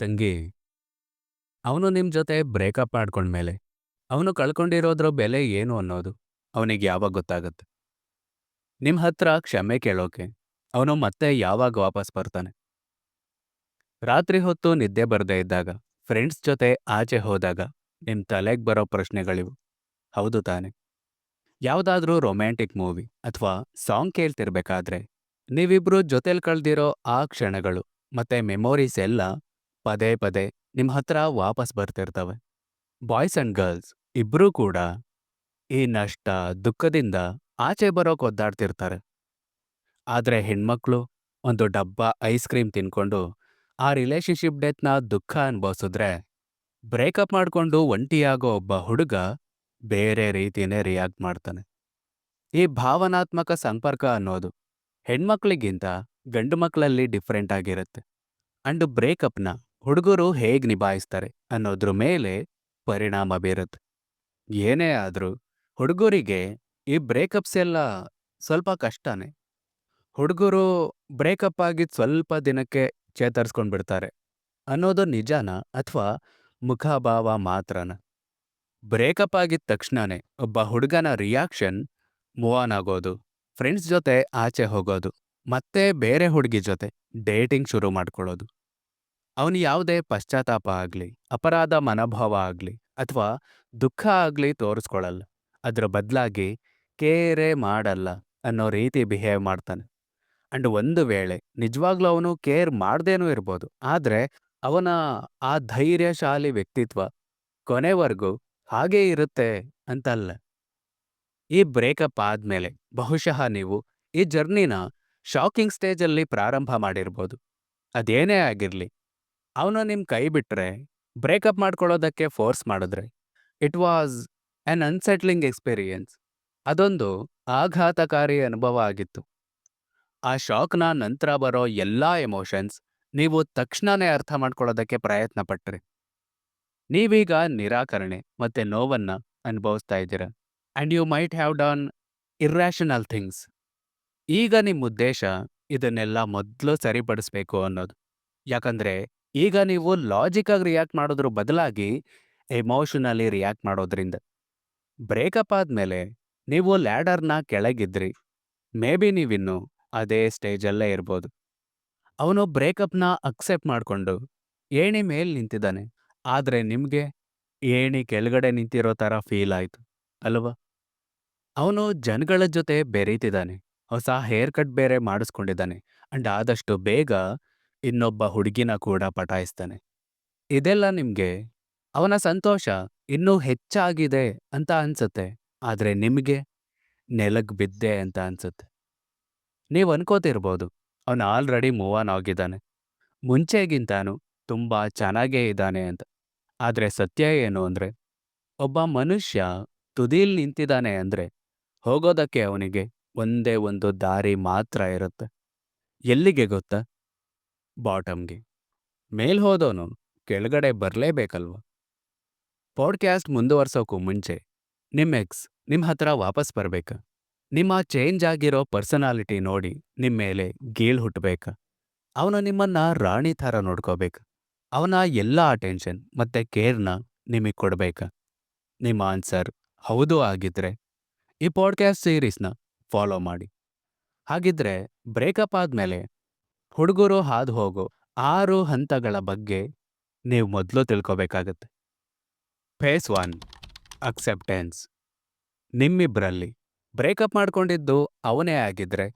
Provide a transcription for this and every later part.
ತಂಗಿ, ಅವನು ನಿಮ್ಮ ಜೊತೆ ಬ್ರೇಕಪ್ ಮಾಡ್ಕೊಂಡ್ಮೇಲೆ, ಅವನು ಕಳ್ಕೊಂಡಿರೋದ್ರ ಬೆಲೆ ಏನು ಅನ್ನೋದು ಅವನಿಗೆ ಯಾವಾಗ ಗೊತ್ತಾಗತ್ತೆ? ನಿಮ್ಮ ಹತ್ರ ಕ್ಷಮೆ ಕೇಳೋಕೆ ಅವನು ಮತ್ತೆ ಯಾವಾಗ ವಾಪಸ್ ಬರ್ತಾನೆ? ರಾತ್ರಿ ಹೊತ್ತು ನಿದ್ದೆ ಬರದೇ ಇದ್ದಾಗ, ಫ್ರೆಂಡ್ಸ್ ಜೊತೆ ಆಚೆ ಹೋದಾಗ ನಿಮ್ ತಲೆಗ್ ಬರೋ ಪ್ರಶ್ನೆಗಳಿವು, ಹೌದು ತಾನೆ. ಯಾವುದಾದ್ರೂ ರೊಮ್ಯಾಂಟಿಕ್ ಮೂವಿ ಅಥವಾ ಸಾಂಗ್ ಕೇಳ್ತಿರ್ಬೇಕಾದ್ರೆ, ನೀವಿಬ್ರು ಜೊತೆಲ್ ಕಳ್ದಿರೋ ಆ ಕ್ಷಣಗಳು ಮತ್ತೆ ಮೆಮೊರೀಸ್ ಎಲ್ಲ ಪದೇ ಪದೇ ನಿಮ್ಮ ಹತ್ರ ವಾಪಸ್ ಬರ್ತಿರ್ತವೆ. ಬಾಯ್ಸ್ ಅಂಡ್ ಗರ್ಲ್ಸ್ ಇಬ್ರೂ ಕೂಡ ಈ ನಷ್ಟ, ದುಃಖದಿಂದ ಆಚೆ ಬರೋಕೆ ಒದ್ದಾಡ್ತಿರ್ತಾರೆ. ಆದ್ರೆ ಹೆಣ್ಮಕ್ಳು ಒಂದು ಡಬ್ಬ ಐಸ್ ಕ್ರೀಮ್ ತಿನ್ಕೊಂಡು ಆ ರಿಲೇಷನ್ಶಿಪ್ ಡೆತ್ನ ದುಃಖ ಅನ್ಭವಿಸಿದ್ರೆ ಬ್ರೇಕಪ್ ಮಾಡ್ಕೊಂಡು ಒಂಟಿಯಾಗೋ ಒಬ್ಬ ಹುಡುಗ ಬೇರೆ ರೀತಿಯೇ ರಿಯಾಕ್ಟ್ ಮಾಡ್ತಾನೆ. ಈ ಭಾವನಾತ್ಮಕ ಸಂಪರ್ಕ ಅನ್ನೋದು ಹೆಣ್ಮಕ್ಳಿಗಿಂತ ಗಂಡು ಮಕ್ಕಳಲ್ಲಿ ಡಿಫ್ರೆಂಟ್ ಆಗಿರುತ್ತೆ. ಅಂಡ್ ಬ್ರೇಕಪ್ನ ಹುಡುಗರು ಹೇಗೆ ನಿಭಾಯಿಸ್ತಾರೆ ಅನ್ನೋದ್ರ ಮೇಲೆ ಪರಿಣಾಮ ಬೀರುತ್ತೆ. ಏನೇ ಆದ್ರೂ ಹುಡುಗರಿಗೆ ಈ ಬ್ರೇಕಪ್ಸ್ ಎಲ್ಲ ಸ್ವಲ್ಪ ಕಷ್ಟನೇ. ಹುಡುಗರು ಬ್ರೇಕಪ್ ಆಗಿದ್ ಸ್ವಲ್ಪ ದಿನಕ್ಕೆ ಚೇತರಿಸ್ಕೊಂಡ್ಬಿಡ್ತಾರೆ ಅನ್ನೋದು ನಿಜಾನ ಅಥವಾ ಮುಖಭಾವ ಮಾತ್ರನ? ಬ್ರೇಕಪ್ ಆಗಿದ ತಕ್ಷಣನೇ ಒಬ್ಬ ಹುಡುಗನ ರಿಯಾಕ್ಷನ್ ಮೂವ್ ಆನ್ ಆಗೋದು ಫ್ರೆಂಡ್ಸ್ ಜೊತೆ ಆಚೆ ಹೋಗೋದು, ಮತ್ತೆ ಬೇರೆ ಹುಡುಗಿ ಜೊತೆ ಡೇಟಿಂಗ್ ಶುರು ಮಾಡ್ಕೊಳ್ಳೋದು. ಅವನು ಯಾವುದೇ ಪಶ್ಚಾತ್ತಾಪ ಆಗ್ಲಿ, ಅಪರಾಧ ಮನೋಭಾವ ಆಗ್ಲಿ ಅಥವಾ ದುಃಖ ಆಗ್ಲಿ ತೋರಿಸ್ಕೊಳ್ಳಲ್ಲ ಅದರ ಬದಲಾಗಿ ಕೇರೇ ಮಾಡಲ್ಲ ಅನ್ನೋ ರೀತಿ ಬಿಹೇವ್ ಮಾಡ್ತಾನೆ. ಅಂಡ್ ಒಂದು ವೇಳೆ ನಿಜವಾಗ್ಲೂ ಅವನು ಕೇರ್ ಮಾಡ್ದೇನೂ ಇರ್ಬೋದು, ಆದ್ರೆ ಅವನ ಆ ಧೈರ್ಯಶಾಲಿ ವ್ಯಕ್ತಿತ್ವ ಕೊನೆವರೆಗೂ ಹಾಗೇ ಇರುತ್ತೆ ಅಂತಲ್ಲ. ಈ ಬ್ರೇಕಪ್ ಆದ್ಮೇಲೆ ಬಹುಶಃ ನೀವು ಈ ಜರ್ನಿನ ಶಾಕಿಂಗ್ ಸ್ಟೇಜಲ್ಲಿ ಪ್ರಾರಂಭ ಮಾಡಿರ್ಬೋದು. ಅದೇನೇ ಆಗಿರ್ಲಿ. ಅವನು ನಿಮ್ಮ ಕೈ ಬಿಟ್ಟರೆ ಬ್ರೇಕಪ್ ಮಾಡ್ಕೊಳ್ಳೋದಕ್ಕೆ ಫೋರ್ಸ್ ಮಾಡಿದ್ರೆ it was an unsettling experience ಅದೊಂದು ಆಘಾತಕಾರಿ ಅನುಭವ ಆಗಿತ್ತು. ಆ ಶಾಕ್ನ ನಂತರ ಬರೋ ಎಲ್ಲಾ ಎಮೋಷನ್ಸ್ ನೀವು ತಕ್ಷಣನೇ ಅರ್ಥ ಮಾಡ್ಕೊಳ್ಳೋದಕ್ಕೆ ಪ್ರಯತ್ನ ಪಟ್ರಿ. ನೀವೀಗ ನಿರಾಕರಣೆ ಮತ್ತೆ ನೋವನ್ನ ಅನುಭವಿಸ್ತಾ ಇದ್ದೀರಾ? And you might have done irrational things ಈಗ ನಿಮ್ಮ ಉದ್ದೇಶ ಇದನ್ನೆಲ್ಲ ಮೊದಲು ಸರಿಪಡಿಸ್ಬೇಕು ಅನ್ನೋದು. ಯಾಕಂದ್ರೆ ಈಗ ನೀವು ಲಾಜಿಕ್ ಆಗಿ ರಿಯಾಕ್ಟ್ ಮಾಡೋದ್ರ ಬದಲಾಗಿ ಎಮೋಷನಲಿ ರಿಯಾಕ್ಟ್ ಮಾಡೋದ್ರಿಂದ ಬ್ರೇಕಪ್ ಆದ್ಮೇಲೆ ನೀವು ಲ್ಯಾಡರ್ನ ಕೆಳಗಿದ್ರಿ. ಮೇ ಬಿ ನೀವಿನ್ನು ಅದೇ ಸ್ಟೇಜಲ್ಲೇ ಇರ್ಬೋದು. ಅವನು ಬ್ರೇಕಪ್ನ ಅಕ್ಸೆಪ್ಟ್ ಮಾಡ್ಕೊಂಡು ಏಣಿ ಮೇಲೆ ನಿಂತಿದ್ದಾನೆ. ಆದ್ರೆ ನಿಮಗೆ ಏಣಿ ಕೆಳಗಡೆ ನಿಂತಿರೋ ಥರ ಫೀಲ್ ಆಯ್ತು, ಅಲ್ವಾ? ಅವನು ಜನಗಳ ಜೊತೆ ಬೆರೀತಿದ್ದಾನೆ. ಹೊಸ ಹೇರ್ ಕಟ್ ಬೇರೆ ಮಾಡಿಸ್ಕೊಂಡಿದ್ದಾನೆ. ಅಂಡ್ ಆದಷ್ಟು ಬೇಗ ಇನ್ನೊಬ್ಬ ಹುಡುಗಿನ ಕೂಡ ಪಟಾಯಿಸ್ತಾನೆ ಇದೆಲ್ಲ ನಿಮಗೆ ಅವನ ಸಂತೋಷ ಇನ್ನೂ ಹೆಚ್ಚಾಗಿದೆ ಅಂತ ಅನ್ಸುತ್ತೆ. ಆದರೆ ನಿಮಗೆ ನೆಲಗ್ ಬಿದ್ದೆ ಅಂತ ಅನ್ಸುತ್ತೆ. ನೀವು ಅನ್ಕೋತಿರ್ಬೋದು, ಅವನು ಆಲ್ರೆಡಿ ಮೂವ್ ಆನ್ ಆಗಿದ್ದಾನೆ. ಮುಂಚೆಗಿಂತಾನು ತುಂಬಾ ಚೆನ್ನಾಗೇ ಇದ್ದಾನೆ ಅಂತ. ಆದರೆ ಸತ್ಯ ಏನು ಅಂದರೆ, ಒಬ್ಬ ಮನುಷ್ಯ ತುದೀಲ್ ನಿಂತಿದ್ದಾನೆ ಅಂದ್ರೆ ಹೋಗೋದಕ್ಕೆ ಅವನಿಗೆ ಒಂದೇ ಒಂದು ದಾರಿ ಮಾತ್ರ ಇರುತ್ತೆ. ಎಲ್ಲಿಗೆ ಗೊತ್ತಾ? ಬಾಟಮ್ಗೆ. ಮೇಲ್ ಹೋದವನು ಕೆಳಗಡೆ ಬರಲೇಬೇಕಲ್ವ? ಪಾಡ್ಕ್ಯಾಸ್ಟ್ ಮುಂದುವರ್ಸೋಕ್ಕೂ ಮುಂಚೆ ನಿಮ್ಮ ಎಕ್ಸ್ ನಿಮ್ಮ ಹತ್ರ ವಾಪಸ್ ಬರ್ಬೇಕ? ನಿಮ್ಮ ಚೇಂಜ್ ಆಗಿರೋ ಪರ್ಸನಾಲಿಟಿ ನೋಡಿ ನಿಮ್ಮ ಮೇಲೆ ಗೀಳ್ ಹುಟ್ಟಬೇಕ ಅವನು ನಿಮ್ಮನ್ನ ರಾಣಿ ಥರ ನೋಡ್ಕೋಬೇಕು? ಅವನ ಎಲ್ಲ ಅಟೆನ್ಷನ್ ಮತ್ತೆ ಕೇರ್ನ ನಿಮಗೆ ಕೊಡ್ಬೇಕ? ನಿಮ್ಮ ಆನ್ಸರ್ ಹೌದು ಆಗಿದ್ರೆ ಈ ಪಾಡ್ಕ್ಯಾಸ್ಟ್ ಸೀರೀಸ್ನ ಫಾಲೋ ಮಾಡಿ. ಹಾಗಿದ್ರೆ ಬ್ರೇಕಪ್ ಆದ್ಮೇಲೆ ಹುಡುಗರು ಹಾದು ಹೋಗೋ ಆರು ಹಂತಗಳ ಬಗ್ಗೆ ನೀವು ಮೊದಲು ತಿಳ್ಕೊಬೇಕಾಗತ್ತೆ. ಫೇಸ್ ಒನ್ ಅಕ್ಸೆಪ್ಟೆನ್ಸ್ ನಿಮ್ಮಿಬ್ಬರಲ್ಲಿ ಬ್ರೇಕಪ್ ಮಾಡ್ಕೊಂಡಿದ್ದು ಅವನೇ ಆಗಿದ್ರೆ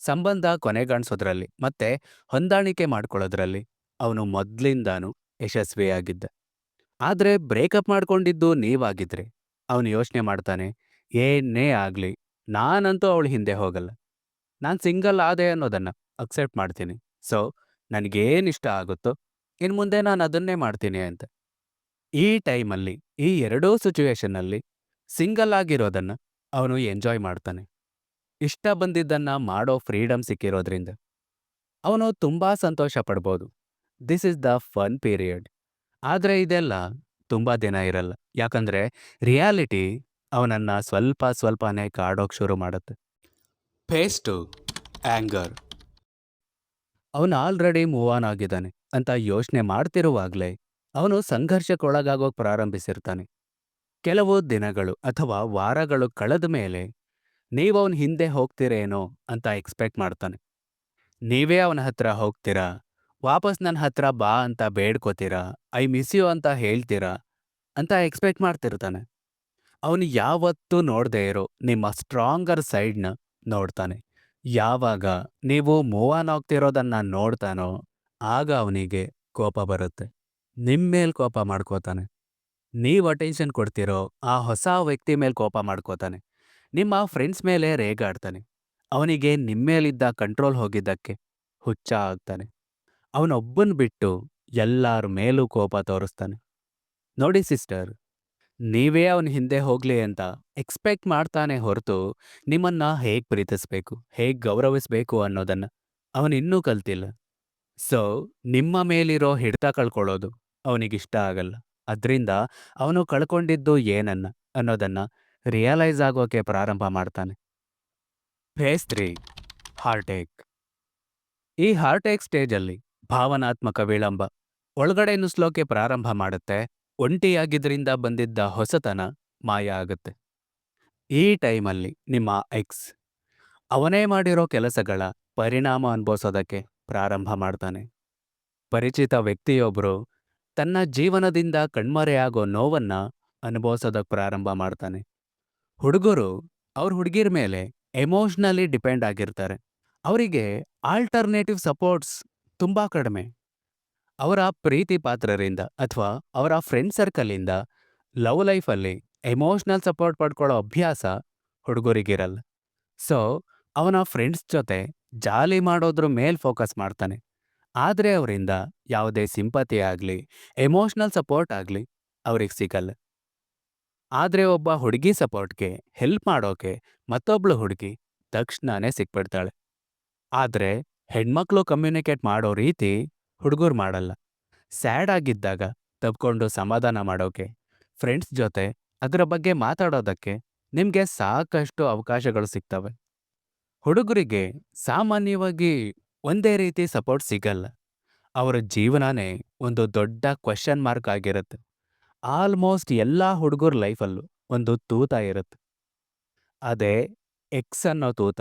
ಸಂಬಂಧ ಕೊನೆಗಾಣಿಸೋದ್ರಲ್ಲಿ ಮತ್ತೆ ಹೊಂದಾಣಿಕೆ ಮಾಡ್ಕೊಳ್ಳೋದ್ರಲ್ಲಿ ಅವನು ಮೊದ್ಲಿಂದಾನು ಯಶಸ್ವಿಯಾಗಿದ್ದ. ಆದರೆ ಬ್ರೇಕಪ್ ಮಾಡ್ಕೊಂಡಿದ್ದು ನೀವಾಗಿದ್ರೆ ಅವನು ಯೋಚನೆ ಮಾಡ್ತಾನೆ, ಏನೇ ಆಗಲಿ, ನಾನಂತೂ ಅವಳು ಹಿಂದೆ ಹೋಗಲ್ಲ. ನಾನು ಸಿಂಗಲ್ ಆದೆ ಅನ್ನೋದನ್ನ ಅಕ್ಸೆಪ್ಟ್ ಮಾಡ್ತೀನಿ. ಸೊ, ನನಗೇನು ಇಷ್ಟ ಆಗುತ್ತೋ ಇನ್ನು ಮುಂದೆ ನಾನು ಅದನ್ನೇ ಮಾಡ್ತೀನಿ ಅಂತ. ಈ ಟೈಮಲ್ಲಿ, ಈ ಎರಡೂ ಸಿಚುವೇಶನ್ನಲ್ಲಿ ಸಿಂಗಲ್ ಆಗಿರೋದನ್ನ ಅವನು ಎಂಜಾಯ್ ಮಾಡ್ತಾನೆ. ಇಷ್ಟ ಬಂದಿದ್ದನ್ನ ಮಾಡೋ ಫ್ರೀಡಮ್ ಸಿಕ್ಕಿರೋದ್ರಿಂದ ಅವನು ತುಂಬಾ ಸಂತೋಷ ಪಡ್ಬೋದು. This is the fun period ಆದ್ರೆ ಇದೆಲ್ಲ ತುಂಬಾ ದಿನ ಇರಲ್ಲ. ಯಾಕಂದ್ರೆ ರಿಯಾಲಿಟಿ ಅವನನ್ನ ಸ್ವಲ್ಪ ಸ್ವಲ್ಪನೇ ಕಾಡೋಕ್ ಶುರು ಮಾಡುತ್ತೆ. ಫೇಸ್ ಟು ಆಂಗರ್ ಅವನು ಆಲ್ರೆಡಿ ಮೂವ್ ಆನ್ ಆಗಿದ್ದಾನೆ ಅಂತ ಯೋಚನೆ ಮಾಡ್ತಿರುವಾಗಲೇ ಅವನು ಸಂಘರ್ಷಕ್ಕೊಳಗಾಗೋಕ್ ಪ್ರಾರಂಭಿಸಿರ್ತಾನೆ. ಕೆಲವು ದಿನಗಳು ಅಥವಾ ವಾರಗಳು ಕಳೆದ ಮೇಲೆ ನೀವು ಅವನ ಹಿಂದೆ ಹೋಗ್ತೀರೇನೋ ಅಂತ ಎಕ್ಸ್ಪೆಕ್ಟ್ ಮಾಡ್ತಾನೆ. ನೀವೇ ಅವನ ಹತ್ರ ಹೋಗ್ತೀರಾ? ವಾಪಸ್ ನನ್ನ ಹತ್ರ ಬಾ ಅಂತ ಬೇಡ್ಕೋತೀರಾ? ಐ ಮಿಸ್ ಯು ಅಂತ ಹೇಳ್ತೀರಾ? ಅಂತ ಎಕ್ಸ್ಪೆಕ್ಟ್ ಮಾಡ್ತಿರ್ತಾನೆ. ಅವನು ಯಾವತ್ತೂ ನೋಡದೇ ಇರೋ ನಿಮ್ಮ ಸ್ಟ್ರಾಂಗರ್ ಸೈಡ್ನ ನೋಡ್ತಾನೆ. ಯಾವಾಗ ನೀವು ಮೂವ್ ಆನ್ ಆಗ್ತಿರೋದನ್ನ ನೋಡ್ತಾನೋ ಆಗ ಅವನಿಗೆ ಕೋಪ ಬರುತ್ತೆ. ನಿಮ್ಮೇಲ್ ಕೋಪ ಮಾಡ್ಕೋತಾನೆ. ನೀವು ಅಟೆನ್ಷನ್ ಕೊಡ್ತಿರೋ ಆ ಹೊಸ ವ್ಯಕ್ತಿ ಮೇಲೆ ಕೋಪ ಮಾಡ್ಕೋತಾನೆ. ನಿಮ್ಮ ಫ್ರೆಂಡ್ಸ್ ಮೇಲೆ ರೇಗಾಡ್ತಾನೆ ಅವನಿಗೆ ನಿಮ್ಮೇಲಿದ್ದ ಕಂಟ್ರೋಲ್ ಹೋಗಿದ್ದಕ್ಕೆ ಹುಚ್ಚ ಆಗ್ತಾನೆ. ಅವನೊಬ್ಬನ್ ಬಿಟ್ಟು ಎಲ್ಲರ ಮೇಲೂ ಕೋಪ ತೋರಿಸ್ತಾನೆ. ನೋಡಿ ಸಿಸ್ಟರ್ ನೀವೇ ಅವನ ಹಿಂದೆ ಹೋಗ್ಲಿ ಅಂತ ಎಕ್ಸ್ಪೆಕ್ಟ್ ಮಾಡ್ತಾನೆ ಹೊರತು ನಿಮ್ಮನ್ನ ಹೇಗ್ ಪ್ರೀತಿಸ್ಬೇಕು, ಹೇಗ್ ಗೌರವಿಸ್ಬೇಕು ಅನ್ನೋದನ್ನ ಅವನಿನ್ನೂ ಕಲ್ತಿಲ್ಲ. ಸೊ ನಿಮ್ಮ ಮೇಲಿರೋ ಹಿಡಿತ ಕಳ್ಕೊಳ್ಳೋದು ಅವನಿಗಿಷ್ಟ ಆಗಲ್ಲ. ಅದ್ರಿಂದ ಅವನು ಕಳ್ಕೊಂಡಿದ್ದು ಏನನ್ನ ಅನ್ನೋದನ್ನ ರಿಯಲೈಸ್ ಆಗೋಕೆ ಪ್ರಾರಂಭ ಮಾಡ್ತಾನೆ. ಫೇಸ್ ತ್ರೀ ಹಾರ್ಟೇಕ್ ಈ ಹಾರ್ಟೇಕ್ ಸ್ಟೇಜಲ್ಲಿ ಭಾವನಾತ್ಮಕ ವಿಳಂಬ ಒಳಗಡೆ ನುಸ್ಲೋಕೆ ಪ್ರಾರಂಭ ಮಾಡುತ್ತೆ. ಒಂಟಿಯಾಗಿದ್ರಿಂದ ಬಂದಿದ್ದ ಹೊಸತನ ಮಾಯ ಆಗುತ್ತೆ. ಈ ಟೈಮಲ್ಲಿ ನಿಮ್ಮ ಎಕ್ಸ್ ಅವನೇ ಮಾಡಿರೋ ಕೆಲಸಗಳ ಪರಿಣಾಮ ಅನುಭವಿಸೋದಕ್ಕೆ ಪ್ರಾರಂಭ ಮಾಡ್ತಾನೆ. ಪರಿಚಿತ ವ್ಯಕ್ತಿಯೊಬ್ರು ತನ್ನ ಜೀವನದಿಂದ ಕಣ್ಮರೆಯಾಗೋ ನೋವನ್ನ ಅನುಭವಿಸೋದಕ್ಕೆ ಪ್ರಾರಂಭ ಮಾಡ್ತಾನೆ. ಹುಡುಗರು ಅವ್ರ ಹುಡುಗಿರ ಮೇಲೆ ಎಮೋಷ್ನಲಿ ಡಿಪೆಂಡ್ ಆಗಿರ್ತಾರೆ. ಅವರಿಗೆ ಆಲ್ಟರ್ನೇಟಿವ್ ಸಪೋರ್ಟ್ಸ್ ತುಂಬಾ ಕಡಿಮೆ. ಅವರ ಪ್ರೀತಿ ಪಾತ್ರರಿಂದ ಅಥವಾ ಅವರ ಫ್ರೆಂಡ್ ಸರ್ಕಲಿಂದ ಲವ್ ಲೈಫಲ್ಲಿ ಎಮೋಷ್ನಲ್ ಸಪೋರ್ಟ್ ಪಡ್ಕೊಳ್ಳೋ ಅಭ್ಯಾಸ ಹುಡುಗರಿಗಿರಲ್ಲ. ಸೊ ಅವನ ಫ್ರೆಂಡ್ಸ್ ಜೊತೆ ಜಾಲಿ ಮಾಡೋದ್ರ ಮೇಲೆ ಫೋಕಸ್ ಮಾಡ್ತಾನೆ. ಆದರೆ ಅವರಿಂದ ಯಾವುದೇ ಸಿಂಪತಿ ಆಗಲಿ ಎಮೋಷ್ನಲ್ ಸಪೋರ್ಟ್ ಆಗಲಿ ಅವ್ರಿಗೆ ಸಿಗಲ್ಲ. ಆದರೆ ಒಬ್ಬ ಹುಡುಗಿ ಸಪೋರ್ಟ್ಗೆ ಹೆಲ್ಪ್ ಮಾಡೋಕೆ ಮತ್ತೊಬ್ಳು ಹುಡುಗಿ ತಕ್ಷಣನೇ ಸಿಕ್ಬಿಡ್ತಾಳೆ. ಆದರೆ ಹೆಣ್ಮಕ್ಳು ಕಮ್ಯುನಿಕೇಟ್ ಮಾಡೋ ರೀತಿ ಹುಡುಗರು ಮಾಡಲ್ಲ. ಸ್ಯಾಡ್ ಆಗಿದ್ದಾಗ ತಬ್ಕೊಂಡು ಸಮಾಧಾನ ಮಾಡೋಕೆ, ಫ್ರೆಂಡ್ಸ್ ಜೊತೆ ಅದರ ಬಗ್ಗೆ ಮಾತಾಡೋದಕ್ಕೆ ನಿಮಗೆ ಸಾಕಷ್ಟು ಅವಕಾಶಗಳು ಸಿಗ್ತವೆ. ಹುಡುಗರಿಗೆ ಸಾಮಾನ್ಯವಾಗಿ ಒಂದೇ ರೀತಿ ಸಪೋರ್ಟ್ ಸಿಗಲ್ಲ. ಅವರ ಜೀವನನೇ ಒಂದು ದೊಡ್ಡ ಕ್ವೆಶನ್ ಮಾರ್ಕ್ ಆಗಿರುತ್ತೆ. ಆಲ್ಮೋಸ್ಟ್ ಎಲ್ಲ ಹುಡುಗರ ಲೈಫಲ್ಲೂ ಒಂದು ತೂತ ಇರುತ್ತೆ. ಅದೇ ಎಕ್ಸ್ ಅನ್ನೋ ತೂತ.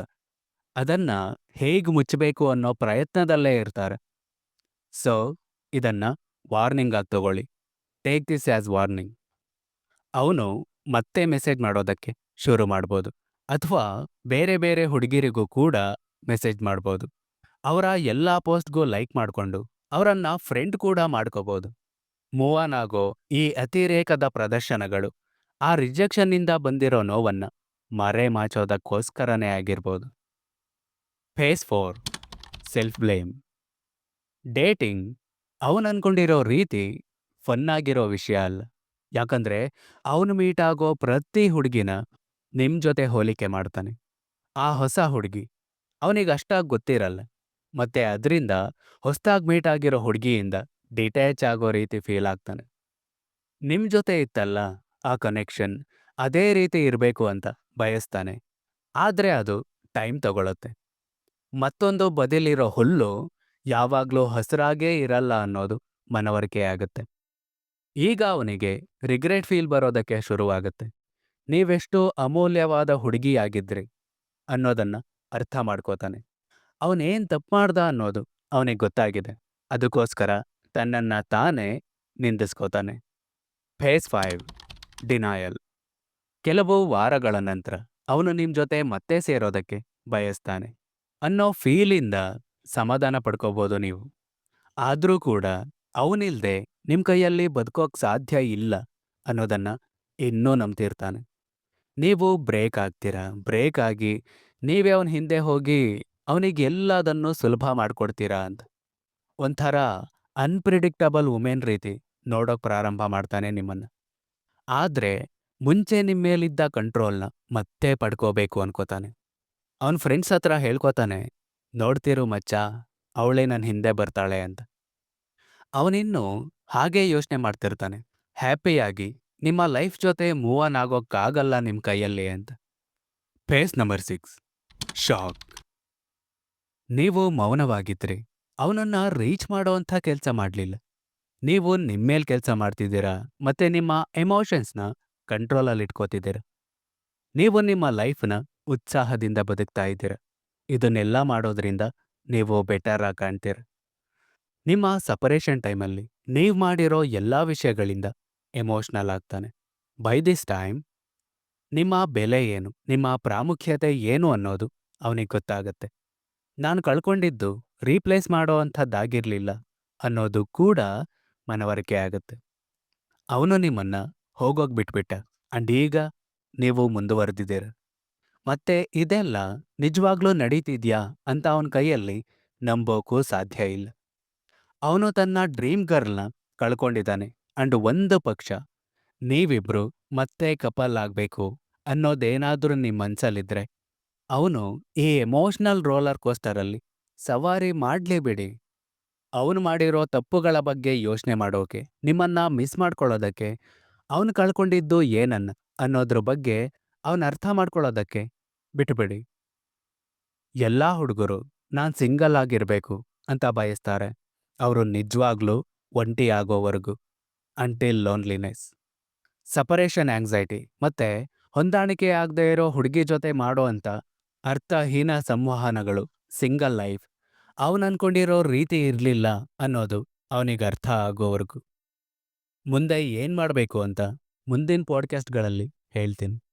ಅದನ್ನ ಹೇಗೆ ಮುಚ್ಚಬೇಕು ಅನ್ನೋ ಪ್ರಯತ್ನದಲ್ಲೇ ಇರ್ತಾರೆ. ಸೊ ಇದನ್ನ ವಾರ್ನಿಂಗ್ ಆಗಿ ತಗೊಳ್ಳಿ. ಟೇಕ್ ದಿಸ್ ಆ್ಯಸ್ ವಾರ್ನಿಂಗ್ ಅವನು ಮತ್ತೆ ಮೆಸೇಜ್ ಮಾಡೋದಕ್ಕೆ ಶುರು ಮಾಡ್ಬೋದು. ಅಥವಾ ಬೇರೆ ಬೇರೆ ಹುಡುಗಿರಿಗೂ ಕೂಡ ಮೆಸೇಜ್ ಮಾಡ್ಬೋದು. ಅವರ ಎಲ್ಲ ಪೋಸ್ಟ್ಗೂ ಲೈಕ್ ಮಾಡಿಕೊಂಡು ಅವರನ್ನು ಫ್ರೆಂಡ್ ಕೂಡ ಮಾಡ್ಕೋಬೋದು. ಮೂವ್ ಆನ್ ಆಗೋ ಈ ಅತಿರೇಕದ ಪ್ರದರ್ಶನಗಳು, ಆ ರಿಜೆಕ್ಷನ್ನಿಂದ ಬಂದಿರೋ ನೋವನ್ನ ಮರೆ ಮಾಚೋದಕ್ಕೋಸ್ಕರನೇ ಆಗಿರ್ಬೋದು. Phase four self blame dating ಅವನು ಅನ್ಕೊಂಡಿರೋ ರೀತಿ ಫನ್ ಆಗಿರೋ ವಿಷಯ ಅಲ್ಲ. ಯಾಕಂದ್ರೆ ಅವನು ಮೀಟ್ ಆಗೋ ಪ್ರತಿ ಹುಡುಗಿನ ನಿಮ್ ಜೊತೆ ಹೋಲಿಕೆ ಮಾಡ್ತಾನೆ. ಆ ಹೊಸ ಹುಡುಗಿ ಅವನಿಗೆ ಅಷ್ಟಾಗಿ ಗೊತ್ತಿರಲ್ಲ. ಮತ್ತೆ ಅದರಿಂದ ಹೊಸದಾಗಿ ಮೀಟ್ ಆಗಿರೋ ಹುಡುಗಿಯಿಂದ ಡಿಟ್ಯಾಚ್ ಆಗೋ ರೀತಿ ಫೀಲ್ ಆಗ್ತಾನೆ. ನಿಮ್ ಜೊತೆ ಇತ್ತಲ್ಲ ಆ ಕನೆಕ್ಷನ್ ಅದೇ ರೀತಿ ಇರಬೇಕು ಅಂತ ಬಯಸ್ತಾನೆ. ಆದ್ರೆ ಅದು ಟೈಮ್ ತಗೊಳ್ಳುತ್ತೆ ಮತ್ತೊಂದು ಬದಿಲಿರೋ ಹುಲ್ಲು ಯಾವಾಗ್ಲೂ ಹಸಿರಾಗೇ ಇರಲ್ಲ ಅನ್ನೋದು ಮನವರಿಕೆ ಆಗುತ್ತೆ. ಈಗ ಅವನಿಗೆ ರಿಗ್ರೆಟ್ ಫೀಲ್ ಬರೋದಕ್ಕೆ ಶುರುವಾಗುತ್ತೆ. ನೀವೆಷ್ಟು ಅಮೂಲ್ಯವಾದ ಹುಡುಗಿಯಾಗಿದ್ರಿ ಅನ್ನೋದನ್ನ ಅರ್ಥ ಮಾಡ್ಕೋತಾನೆ. ಅವನೇನ್ ತಪ್ಪು ಮಾಡ್ದ ಅನ್ನೋದು ಅವನಿಗೆ ಗೊತ್ತಾಗಿದೆ. ಅದಕ್ಕೋಸ್ಕರ ತನ್ನನ್ನ ತಾನೇ ನಿಂದಿಸ್ಕೋತಾನೆ. ಫೇಸ್ ಫೈವ್ ಡಿನಾಯಲ್ ಕೆಲವು ವಾರಗಳ ನಂತರ ಅವನು ನಿಮ್ಮ ಜೊತೆ ಮತ್ತೆ ಸೇರೋದಕ್ಕೆ ಬಯಸ್ತಾನೆ ಅನ್ನೋ ಫೀಲಿಂದ ಸಮಾಧಾನ ಪಡ್ಕೋಬೋದು ನೀವು. ಆದ್ರೂ ಕೂಡ ಅವನಿಲ್ದೆ ನಿಮ್ಮ ಕೈಯಲ್ಲಿ ಬದುಕೋಕ್ ಸಾಧ್ಯ ಇಲ್ಲ ಅನ್ನೋದನ್ನ ಇನ್ನೂ ನಂಬ್ತಿರ್ತಾನೆ. ನೀವು ಬ್ರೇಕ್ ಆಗ್ತೀರಾ? ಬ್ರೇಕ್ ಆಗಿ ನೀವೇ ಅವನ ಹಿಂದೆ ಹೋಗಿ ಅವನಿಗೆ ಎಲ್ಲದನ್ನು ಸುಲಭ ಮಾಡ್ಕೊಡ್ತೀರಾ ಅಂತ. ಒಂಥರ ಅನ್ಪ್ರಿಡಿಕ್ಟಬಲ್ ವುಮೆನ್ ರೀತಿ ನೋಡೋಕ್ ಪ್ರಾರಂಭ ಮಾಡ್ತಾನೆ ನಿಮ್ಮನ್ನ. ಆದ್ರೆ ಮುಂಚೆ ನಿಮ್ಮ ಮೇಲಿದ್ದ ಕಂಟ್ರೋಲ್ನ ಮತ್ತೆ ಪಡ್ಕೋಬೇಕು ಅನ್ಕೋತಾನೆ. ಅವನ ಫ್ರೆಂಡ್ಸ್ ಹತ್ರ ಹೇಳ್ಕೊತಾನೆ ನೋಡ್ತಿರು ಮಚ್ಚ, ಅವಳೇ ನನ್ನ ಹಿಂದೆ ಬರ್ತಾಳೆ ಅಂತ. ಅವನಿನ್ನು ಹಾಗೇ ಯೋಚನೆ ಮಾಡ್ತಿರ್ತಾನೆ, ಹ್ಯಾಪಿಯಾಗಿ, ನಿಮ್ಮ ಲೈಫ್ ಜೊತೆ ಮೂವ್ ಆನ್ ಆಗೋಕ್ಕಾಗಲ್ಲ ನಿಮ್ಮ ಕೈಯಲ್ಲಿ ಅಂತ. Phase number six, shock. ನೀವು ಮೌನವಾಗಿದ್ರಿ, ಅವನನ್ನು ರೀಚ್ ಮಾಡೋವಂಥ ಕೆಲಸ ಮಾಡಲಿಲ್ಲ. ನೀವು ನಿಮ್ಮೇಲೆ ಕೆಲಸ ಮಾಡ್ತಿದ್ದೀರಾ, ಮತ್ತೆ ನಿಮ್ಮ ಎಮೋಷನ್ಸ್ನ ಕಂಟ್ರೋಲಲ್ಲಿ ಇಟ್ಕೋತಿದ್ದೀರಾ? ನೀವು ನಿಮ್ಮ ಲೈಫ್ನ ಉತ್ಸಾಹದಿಂದ ಬದುಕ್ತಾ ಇದ್ದೀರಾ? ಇದನ್ನೆಲ್ಲ ಮಾಡೋದ್ರಿಂದ ನೀವು ಬೆಟರ್ ಆಗಿ ಕಾಣ್ತೀರ. ನಿಮ್ಮ ಸಪರೇಷನ್ ಟೈಮಲ್ಲಿ ನೀವು ಮಾಡಿರೋ ಎಲ್ಲ ವಿಷಯಗಳಿಂದ ಎಮೋಷ್ನಲ್ ಆಗ್ತಾನೆ. ಬೈ ದಿಸ್ ಟೈಮ್ ನಿಮ್ಮ ಬೆಲೆ ಏನು, ನಿಮ್ಮ ಪ್ರಾಮುಖ್ಯತೆ ಏನು ಅನ್ನೋದು ಅವನಿಗೆ ಗೊತ್ತಾಗತ್ತೆ. ನಾನು ಕಳ್ಕೊಂಡಿದ್ದು ರೀಪ್ಲೇಸ್ ಮಾಡೋ ಅಂಥದ್ದಾಗಿರ್ಲಿಲ್ಲ ಅನ್ನೋದು ಕೂಡ ಮನವರಿಕೆ ಆಗುತ್ತೆ. ಅವನು ನಿಮ್ಮನ್ನ ಹೋಗೋಗ್ಬಿಟ್ಬಿಟ್ಟ ಅಂಡ್ ಈಗ ನೀವು ಮುಂದುವರೆದಿದ್ದೀರ. ಮತ್ತೆ ಇದೆಲ್ಲ ನಿಜವಾಗ್ಲೂ ನಡೀತಿದ್ಯಾ ಅಂತ ಅವನ ಕೈಯಲ್ಲಿ ನಂಬೋಕೂ ಸಾಧ್ಯ ಇಲ್ಲ. ಅವನು ತನ್ನ ಡ್ರೀಮ್ ಗರ್ಲ್ನ ಕಳ್ಕೊಂಡಿದ್ದಾನೆ ಅಂಡ್ ಒಂದು ಪಕ್ಷ ನೀವಿಬ್ರು ಮತ್ತೆ ಕಪಲ್ ಆಗಬೇಕು ಅನ್ನೋದೇನಾದ್ರೂ ನಿಮ್ಮ ಮನ್ಸಲ್ಲಿದ್ರೆ ಅವನು ಈ ಎಮೋಷನಲ್ ರೋಲರ್ ಕೋಸ್ಟರಲ್ಲಿ ಸವಾರಿ ಮಾಡ್ಲೇಬೇಡಿ ಅವನು ಮಾಡಿರೋ ತಪ್ಪುಗಳ ಬಗ್ಗೆ ಯೋಚನೆ ಮಾಡೋಕೆ, ನಿಮ್ಮನ್ನ ಮಿಸ್ ಮಾಡ್ಕೊಳ್ಳೋದಕ್ಕೆ, ಅವನು ಕಳ್ಕೊಂಡಿದ್ದು ಏನನ್ನ ಅನ್ನೋದ್ರ ಬಗ್ಗೆ ಅವನ ಅರ್ಥ ಮಾಡ್ಕೊಳ್ಳೋದಕ್ಕೆ ಬಿಟ್ಬಿಡಿ ಎಲ್ಲ ಹುಡುಗರು, ನಾನ್ ಸಿಂಗಲ್ ಆಗಿರ್ಬೇಕು ಅಂತ ಬಯಸ್ತಾರೆ. ಅವರು ನಿಜವಾಗ್ಲೂ ಒಂಟಿ ಆಗೋವರೆಗೂ ಅಂಟಿಲ್ ಲೋನ್ಲಿನೆಸ್ ಸಪರೇಷನ್ ಆಂಗ್ಸೈಟಿ ಮತ್ತೆ ಹೊಂದಾಣಿಕೆ ಆಗದೆ ಇರೋ ಹುಡುಗಿ ಜೊತೆ ಮಾಡೋ ಅಂತ ಅರ್ಥಹೀನ ಸಂವಹನಗಳು, ಸಿಂಗಲ್ ಲೈಫ್. ಅವನು ಅನ್ಕೊಂಡಿರೋ ರೀತಿ ಇರಲಿಲ್ಲ ಅನ್ನೋದು ಅವನಿಗೆ ಅರ್ಥ ಆಗೋವರೆಗೂ. ಮುಂದೆ ಏನ್ ಮಾಡಬೇಕು ಅಂತ ಮುಂದಿನ ಪಾಡ್ಕಾಸ್ಟ್ಗಳಲ್ಲಿ ಹೇಳ್ತೀನಿ.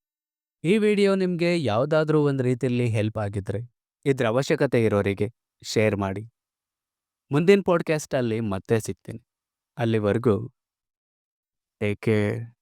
ಈ ವಿಡಿಯೋ ನಿಮಗೆ ಯಾವುದಾದ್ರೂ ಒಂದು ರೀತಿಯಲ್ಲಿ ಹೆಲ್ಪ್ ಆಗಿದ್ರೆ ಇದ್ರ ಅವಶ್ಯಕತೆ ಇರೋರಿಗೆ ಶೇರ್ ಮಾಡಿ. ಮುಂದಿನ ಪಾಡ್ಕಾಸ್ಟಲ್ಲಿ ಮತ್ತೆ ಸಿಗ್ತೀನಿ. ಅಲ್ಲಿವರೆಗೂ ಟೇಕ್ ಕೇರ್